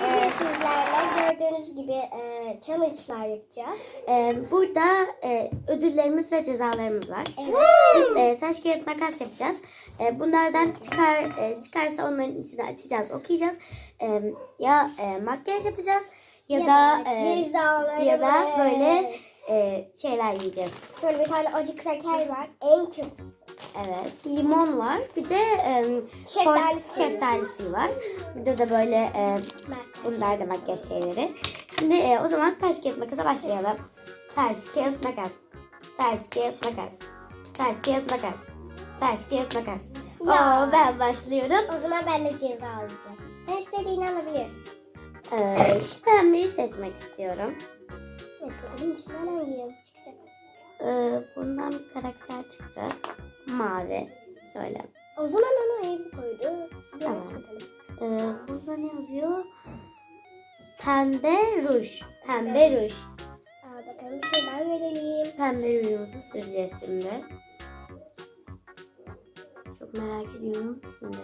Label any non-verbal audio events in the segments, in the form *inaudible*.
Bugün sizlerle gördüğünüz gibi e, challenge'lar yapacağız. Ee, burada e, ödüllerimiz ve cezalarımız var. Evet. Biz e, taş kağıt makas yapacağız. E, bunlardan çıkar e, çıkarsa onların içine açacağız, okuyacağız. E, ya e, makyaj yapacağız ya, da e, cezaları ya da böyle e, şeyler yiyeceğiz. Şöyle bir tane acı kraker var. En kötüsü. Evet. Limon var. Bir de e, Şeftali suyu. şeftali suyu var. Burada da böyle e, bunlar da makyaj şeyleri. Şimdi e, o zaman taş kağıt makasa başlayalım. Taş kağıt makas. Taş kağıt makas. Taş kağıt makas. Taş kağıt makas. Ya. Oo, ben başlıyorum. O zaman ben de ceza alacağım. Sen istediğini alabilirsin. Ee, şu pembeyi seçmek istiyorum. Bakalım içinden hangi yazı çıkacak. Ee, bundan bir karakter çıktı. Mavi. Şöyle. O zaman onu iyi bir koydu. Tamam. Ee, burada ne yazıyor? Pembe ruj. Pembe ruj. Al bakalım şuradan verelim. Pembe rujumuzu süreceğiz şimdi. Çok merak ediyorum. Şimdi,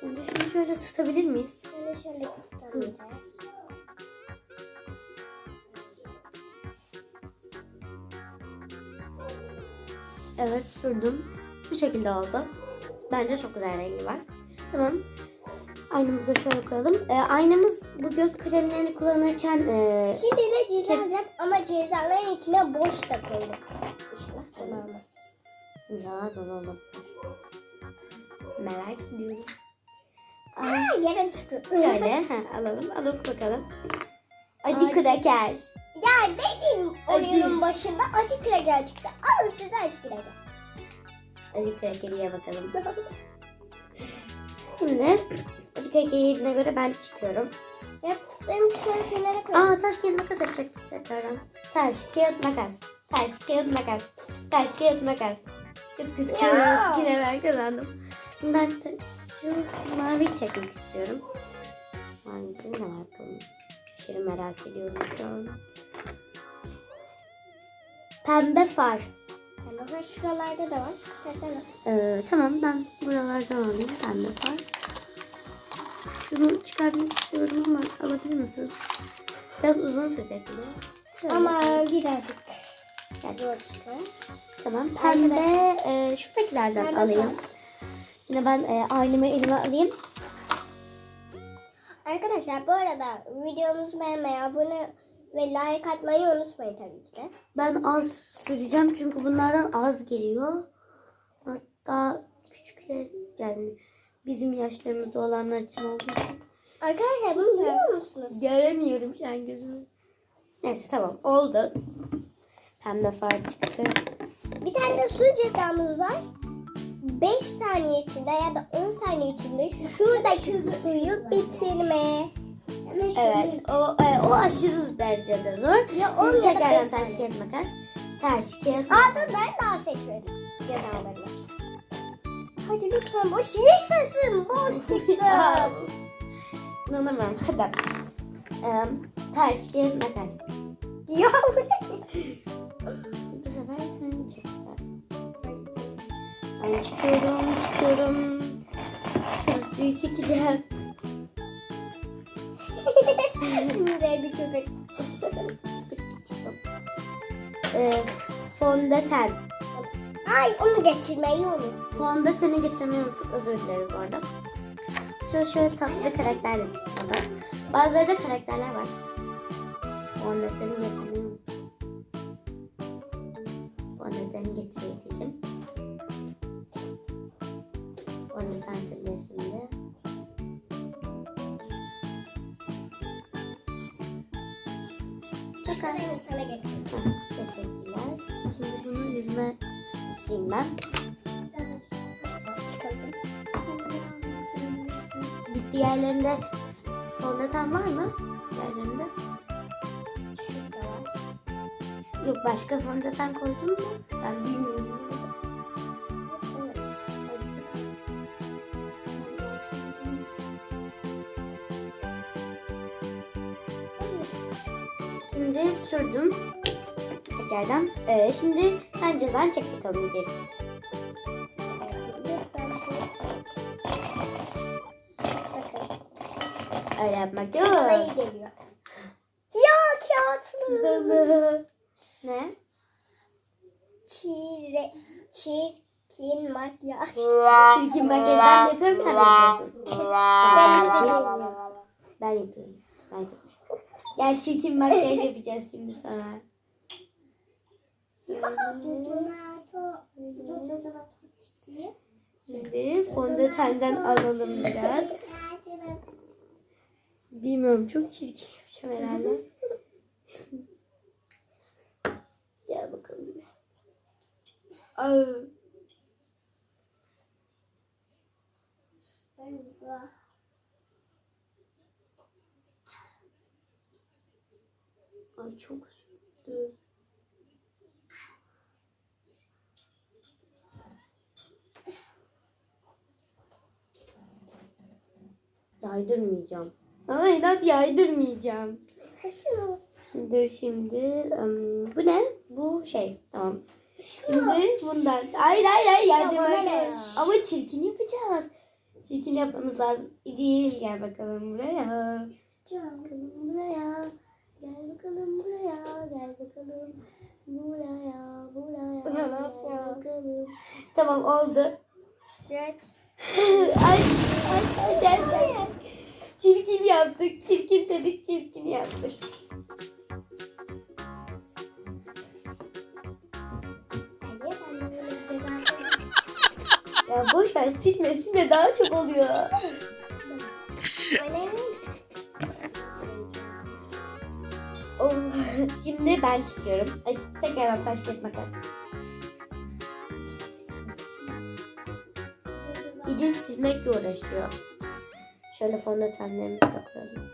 şimdi şunu şöyle tutabilir miyiz? De şöyle tutalım. Evet sürdüm. Bu şekilde oldu. Bence çok güzel rengi var. Tamam. Aynamızı da şöyle koyalım. Ee, aynamız bu göz kremlerini kullanırken e, Şimdi de ceza Şey- alacağım ama cezaların içine boş da koydum. İnşallah tamam mı? ya dolalım. Merak ediyorum. Aa, yere düştü. şöyle ha, alalım. Al oku bakalım. Acı Acı. kraker. Dedim Acı. oyunun başında acı kraker çıktı. Alın size acı kraker. Acı krakeri ye bakalım. *laughs* Şimdi acı krakeri yediğine göre ben çıkıyorum. Yaptıklarımı şöyle kenara koyalım. Aa taş kağıt makas yapacaktık tekrardan. Taş kağıt makas. Taş kağıt makas. Taş kağıt makas. Çok kağıt. Yine ben kazandım. Ben şu mavi çekmek istiyorum. Mavisini ne var bakalım. Aşırı merak ediyorum şu an. Pembe far. Ama bak şuralarda da var. Çıksana. Ee, tamam ben buralardan alayım pembe far. Şunu çıkarmak istiyorum ama alabilir misin? Biraz uzun sürecek. Şöyle. Ama birazcık çıkıyor. Tamam pembe e, şuradakilerden Pembe alayım. Yine ben e, aynamı elime alayım. Arkadaşlar bu arada videomuzu beğenmeyi, abone ve like atmayı unutmayın tabii ki de. Ben az süreceğim çünkü bunlardan az geliyor. Hatta küçükler yani bizim yaşlarımızda olanlar için olduğu için. Arkadaşlar bunu biliyor musunuz? Göremiyorum şu an gözümü. Neyse tamam oldu. Pembe far çıktı. Bir tane de su cezamız var. 5 saniye içinde ya da 10 saniye içinde şuradaki suyu bitirme. Evet o, e, o aşırı derecede zor. Ya Şimdi on ya da tekrardan taş kağıt makas. Taş kağıt Aa dur ben daha seçmedim cezalarını. Hadi lütfen boş yaşasın. Boş çıktı. *laughs* İnanamıyorum. Hadi. Ee, taş, kağıt, makas. ya? Bu sefer sen çek istersen. Ben çıkıyorum, çıkıyorum. Sözlüğü çekeceğim. Buraya bir köpek. *laughs* Ee, fondöten. Ay onu getirmeyi unut. Fondöteni getirmeyi unuttuk. Özür dileriz bu arada. Şöyle şöyle tatlı bir karakter de çıktı. Bazıları da karakterler var. Fondöteni getirmeyi var mı? Var. Yok başka fondöten koydun mu? Ben bilmiyorum. Şimdi sürdüm. Tekrardan. Ee, şimdi sen cezan çek bakalım geri. Öyle yapmak yok. Sana iyi geliyor. Ya kağıtlı. ne? Çire, çirkin makyaj. Çirkin makyaj ben yapıyorum tabii. Ben istediğim Ben yapıyorum. Ben yapıyorum. Gel çirkin makyaj yapacağız şimdi sana. Şimdi fondötenden alalım biraz. Bilmiyorum çok çirkin yapacağım herhalde. *laughs* Gel bakalım. Ay. Ay çok sürdü. Yaydırmayacağım. Sana inat yaydırmayacağım. Dur şimdi. ım, bu ne? Bu şey. Tamam. Şimdi bundan. Hayır hayır hayır bana yaydırmak ne yok. ya? Ama çirkin yapacağız. Çirkin yapmamız lazım. Değil gel bakalım buraya. Gel bakalım buraya. Gel bakalım buraya. Gel bakalım buraya. Buraya. Gel bakalım. Tamam oldu. Evet. *laughs* ay, ay, ay, ay, ay. Çirkin yaptık. Çirkin dedik, çirkin yaptık. Ya boş ver silme silme daha çok oluyor. Oh, Şimdi ben çıkıyorum. Ay, tekrardan taş kağıt makas. İdil silmekle uğraşıyor. Şöyle fondötenlerimizi koyalım.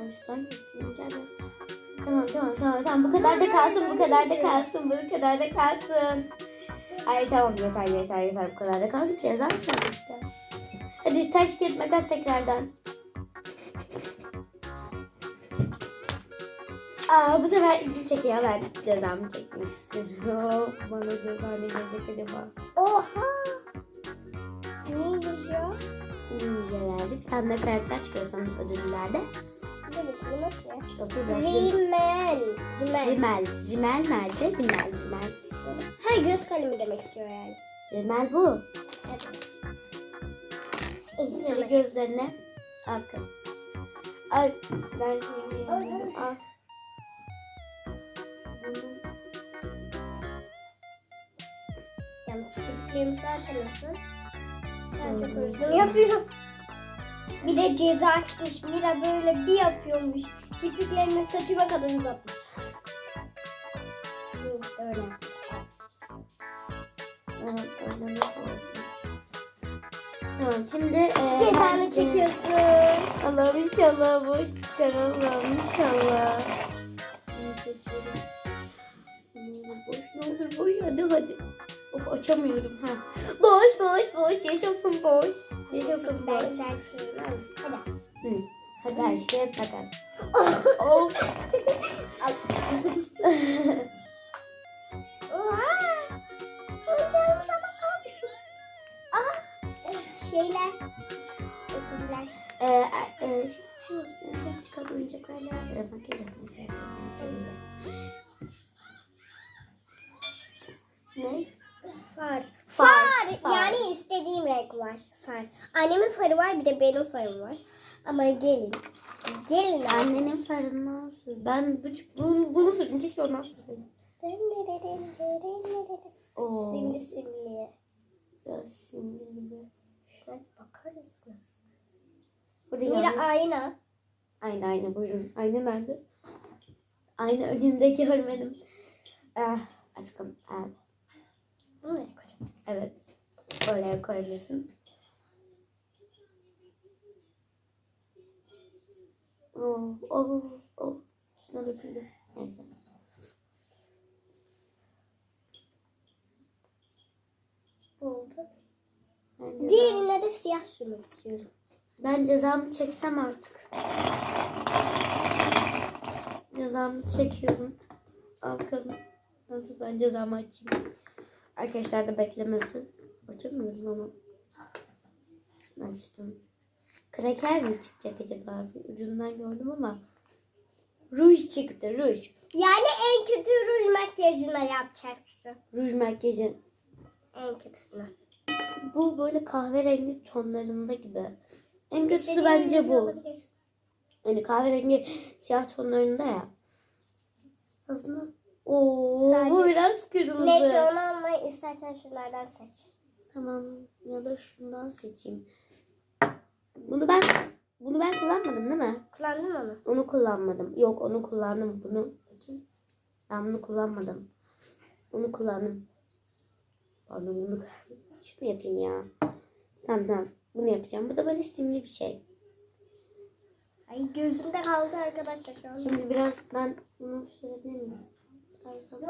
Ay, sen gel. Tamam tamam tamam tamam bu kadar da kalsın bu kadar da kalsın bu kadar da kalsın. Ay tamam yeter yeter yeter bu kadar da kalsın ceza mı işte. Hadi taş kağıt makas tekrardan. Aa bu sefer ilgi çekiyor ben cezamı çekmek istiyorum. *laughs* Bana ceza ne gelecek acaba? Oha. Ne yazıyor? Müjelerde bir tane de karakter çıkıyor sanırım ödüllerde. Evet, bu nasıl ya? Bakın biraz Rimel. Rimel. Rimel. Rimel nerede? Rimel, Rimel. Ha göz kalemi demek istiyor yani. Rimel bu. Evet. Şöyle gözlerine akın. Ay ben şimdi. Al. Yalnız kirpiklerimi zaten nasıl? Ben çok yapıyor. Bir de ceza çıkmış. Mira böyle bir yapıyormuş. Kirpiklerini saçıma kadar uzatmış. Öyle. Evet öyle. Tamam şimdi e, Cezanı ben- çekiyorsun. Allah'ım inşallah boş çıkar Allah'ım inşallah. Boş ne olur boş hadi hadi. Of açamıyorum ha. Boş boş boş yaşasın boş. Yaşasın Ben boş. güzel sevmem. Hadi. Hı. Hadi her şeye takas. Aha! Şeyler. Ödüller. Ee, e, e, şu, şu çıkan oyuncaklarla e, Far. far. Yani istediğim renk var. Far. Annemin farı var bir de benim farım var. Ama gelin. Gelin. Annenin farını sür. Ben bu, bunu, bunu sürdüm. Keşke ondan sürseydim. Simli simli. Biraz sinirli gibi. Şuna bakar mısınız? Burada yalnız... ayna. Ayna ayna buyurun. Ayna nerede? Ayna önümde görmedim. Ah, bakalım. Ah, Bunu koyacağım? evet. Oraya koyabilirsin. Oh, oh, oh. Şuna döküldü. Neyse. Oldu. Diğerine de siyah sürmek istiyorum. ben cezamı çeksem artık. Cezamı çekiyorum. Al bakalım. Nasıl ben cezamı açayım. Arkadaşlar da beklemesin. Açamıyorum ama. Çalıştım. Kraker mi çıkacak acaba? Bir ucundan gördüm ama. Ruj çıktı ruj. Yani en kötü ruj makyajını yapacaksın. Ruj makyajı. En kötüsünü. Bu böyle kahverengi tonlarında gibi. En kötüsü bence bu. alabilirsin. Hani kahverengi siyah tonlarında ya. Aslında Oo, Sadece- bu biraz kırmızı. Neyse onu alma istersen şunlardan seç. Tamam ya da şundan seçeyim. Bunu ben bunu ben kullanmadım değil mi? Kullandın mı onu? Onu kullanmadım. Yok onu kullandım. Bunu bakayım. Ben bunu kullanmadım. Onu kullandım. Pardon bunu şunu yapayım ya. Tamam tamam. Bunu yapacağım. Bu da böyle simli bir şey. Ay gözümde kaldı arkadaşlar şu an. Şimdi biraz ben bunu sürebilir miyim? İstersen.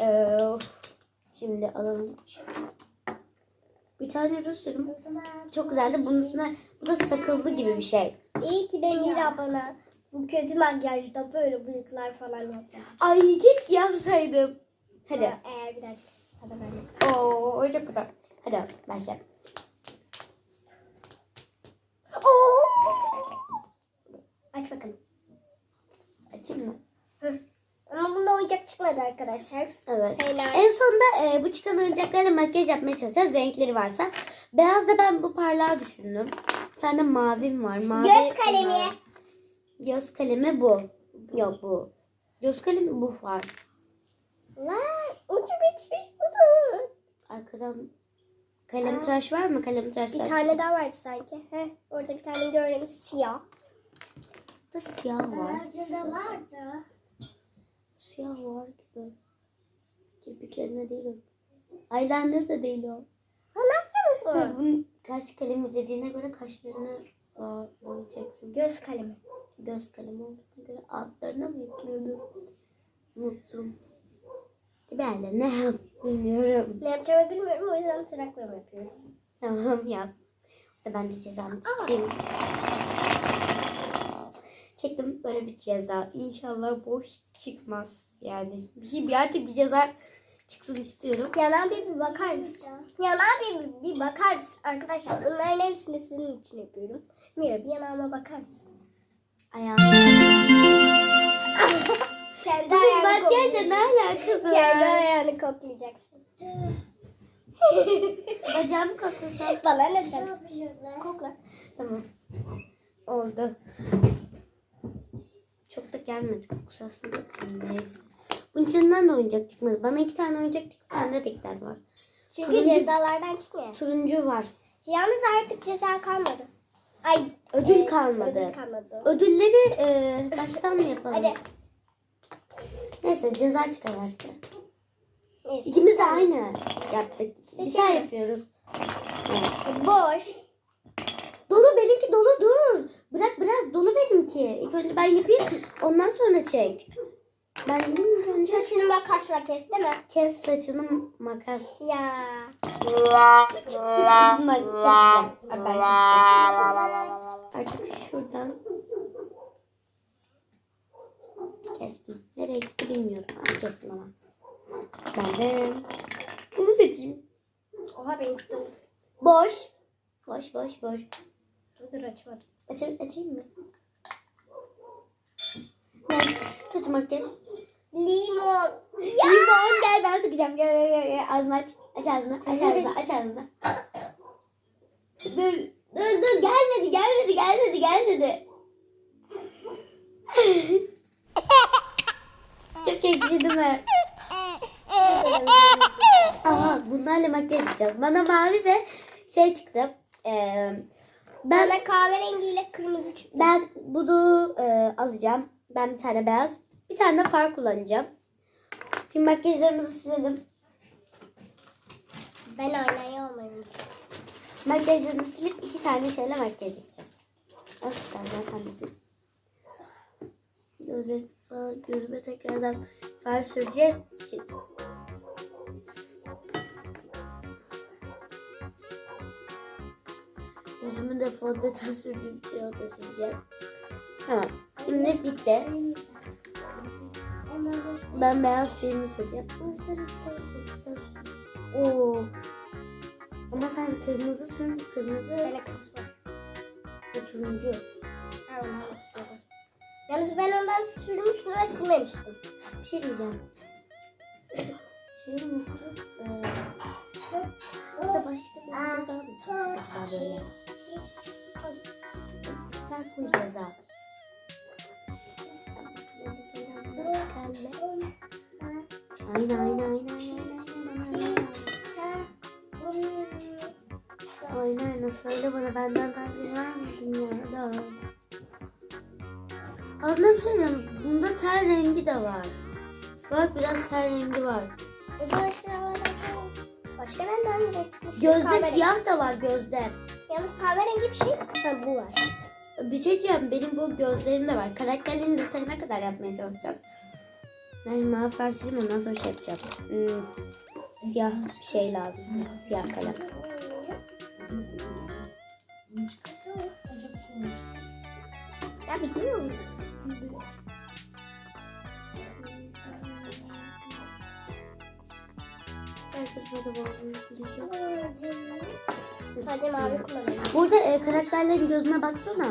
Ee, şimdi alalım. Bir tane Rus ürün. Çok güzeldi. Bunun üstüne bu da sakızlı gibi bir şey. İyi ki de Mira bana bu kötü makyajda böyle bıyıklar falan yaptı. Ay keşke yapsaydım. Hadi. Eğer bir dakika sana ben Oo çok güzel. Hadi başla. Aç bakalım. Açayım mı? Hı. Ama bunda oyuncak çıkmadı arkadaşlar. Evet. Helal. En sonunda e, bu çıkan oyuncaklarla makyaj yapmaya çalışacağız. Renkleri varsa. Beyaz da ben bu parlağı düşündüm. Sende mavim var. Mavi Göz kalemi. Göz kalemi bu. Yok bu. Göz kalemi bu var. Lan ucu bitmiş bunun. Arkadan kalem tıraş var mı? Kalem tıraşlar. Bir tane daha vardı sanki. Heh, orada bir tane gördüm siyah. da siyah var. da vardı. Siyah var gibi. Kirpiklerine değil o. Eyeliner da değil o. Ha ne yapacaksın? Ha, bunun kaş kalemi dediğine göre kaşlarını boya- boyayacaksın. Göz kalemi. Göz kalemi olduğuna göre altlarına mı yapıyordum? Unuttum. Ben ne yap bilmiyorum. Ne yapacağımı bilmiyorum o yüzden tırnaklama yapıyorum. Tamam yap. Ben de cezamı çekeyim. Çektim böyle bir ceza. İnşallah boş çıkmaz. Yani bir şey bir artık bir ceza çıksın istiyorum. Yanan bir, bir bakar mısın? Yanan bir, bir, bakar mısın? Arkadaşlar bunların hepsini sizin için yapıyorum. Mira bir yanağıma bakar mısın? Ayağım. *laughs* Kendi ayağını makyajla ne alakası Kendi var? ayağını koklayacaksın. *laughs* Bacağımı koklasam. Bana ne sen? Kokla. Tamam. Oldu. Çok da gelmedi kokusu aslında. Neyse. Bunun içinden de oyuncak çıkmadı. Bana iki tane oyuncak çıktı. Sende de iki tane var. Çünkü Turuncu- cezalardan çıkmıyor. Turuncu var. Yalnız artık ceza kalmadı. Ay Ödül e, kalmadı. Ödül kalmadı. Ödülleri e, baştan mı yapalım? Hadi. Neyse ceza çıkar artık. Neyse. İkimiz de aynı yaptık. Daha yapıyoruz. Boş. Dolu benimki dolu dur. Bırak bırak dolu benimki. İlk önce ben yapayım ondan sonra çek. Ben yapayım ilk önce. Saçını makasla kes değil mi? Kes saçını makas. Ya. Makas. Artık şuradan kestim. Nereye gitti bilmiyorum. Az kestim ama. Ben de bunu seçeyim. Oha benim tuttum. Boş. Boş boş boş. Dur açmadım. Aç, açayım mı? Kötü makyaj. Limon. Limon gel ben sıkacağım. Gel gel gel. gel. Ağzını aç. Aç ağzını. Aç ağzını. Aç ağzını. dur. Dur dur. Gelmedi. Gelmedi. Gelmedi. Gelmedi. Çok ekşi değil mi? Aha bunlarla makyaj yapacağız. Bana mavi ve şey çıktı. Ee, ben Bana kahverengiyle kırmızı çıktı. ben bunu e, alacağım. Ben bir tane beyaz. Bir tane de far kullanacağım. Şimdi makyajlarımızı silelim. Ben aynayı almayayım. Makyajlarını silip iki tane şeyle makyaj yapacağız. Bir tane kendisi. Gözlerim, gözüme tekrardan far süreceğim. Şimdi. Yüzümü de fondöten sürdüğüm için onu da. Tamam. Şimdi bitti. Ben beyaz şeyimi süreceğim. Oo. Ama sen kırmızı sür, kırmızı Böyle kırmızı turuncu. Da. Yalnız ben ondan sürmüştüm ve silmemiştim. Bir şey diyeceğim. Şey mi? Ee, burada başka bir yerde daha mı? Sen full ceza. Aynen aynen aynen aynen aynen aynen. Aynen söyle bana benden daha güzel mı dünyada? Aslında bir şey diyeceğim. Bunda ter rengi de var. Bak biraz ter rengi var. Başka renk çıkmış? Gözde siyah da var gözde. Yalnız kahverengi bir şey. Ha bu var. Bir şey diyeceğim benim bu gözlerim de var. Karakterlerini detayına kadar yapmaya çalışacağız. Yani mavi far süreyim ondan sonra şey yapacağım. Hmm, siyah şey lazım. Siyah kalem. Ya burada bağlı. Sadece mavi kullanıyorum. Burada e, karakterlerin gözüne baksana.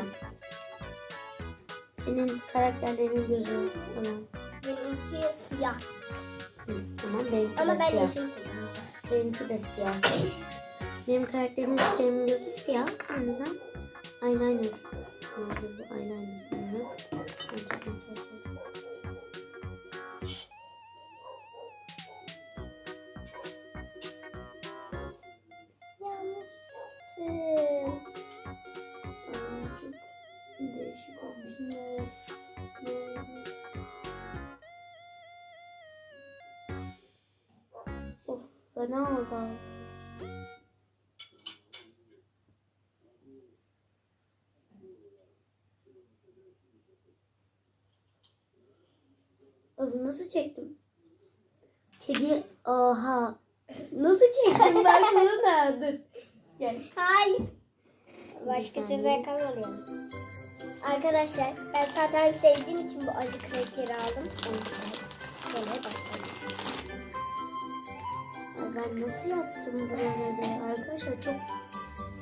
Senin karakterlerin gözü falan. Benimki siyah. Hı, tamam benimki Ama de ben siyah. yeşil kullanacağım. Benimki de siyah. Benim karakterimin benim gözü siyah. O yüzden aynen aynen. Gözü bu Fena oldu. Of nasıl çektim? Kedi oha. Nasıl çektim ben sana dur. Gel. Hayır. Başka kalmadı yalnız. Arkadaşlar ben zaten sevdiğim için bu acı krekeri aldım. O yüzden başlayalım. Ben nasıl yaptım böyle? Arkadaşlar çok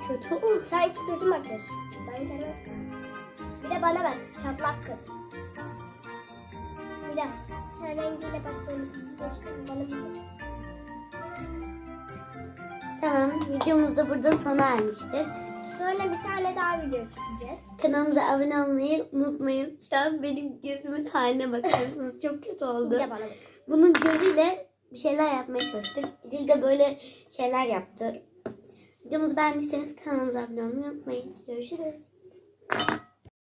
kötü oldu. Sanki kötü makyaj. Ben kendime... Bir de bana bak. Çatlak kız. Bir de sen rengiyle bak böyle bana bak. Tamam videomuz da burada sona ermiştir. Sonra bir tane daha video çekeceğiz. Kanalımıza abone olmayı unutmayın. Şu an benim gözümün haline bakıyorsunuz. Çok kötü Bir oldu. de bana bak. Bunun gözüyle bir şeyler yapmaya çalıştık. Dil de böyle şeyler yaptı. Videomuzu beğendiyseniz kanalımıza abone olmayı unutmayın. Görüşürüz.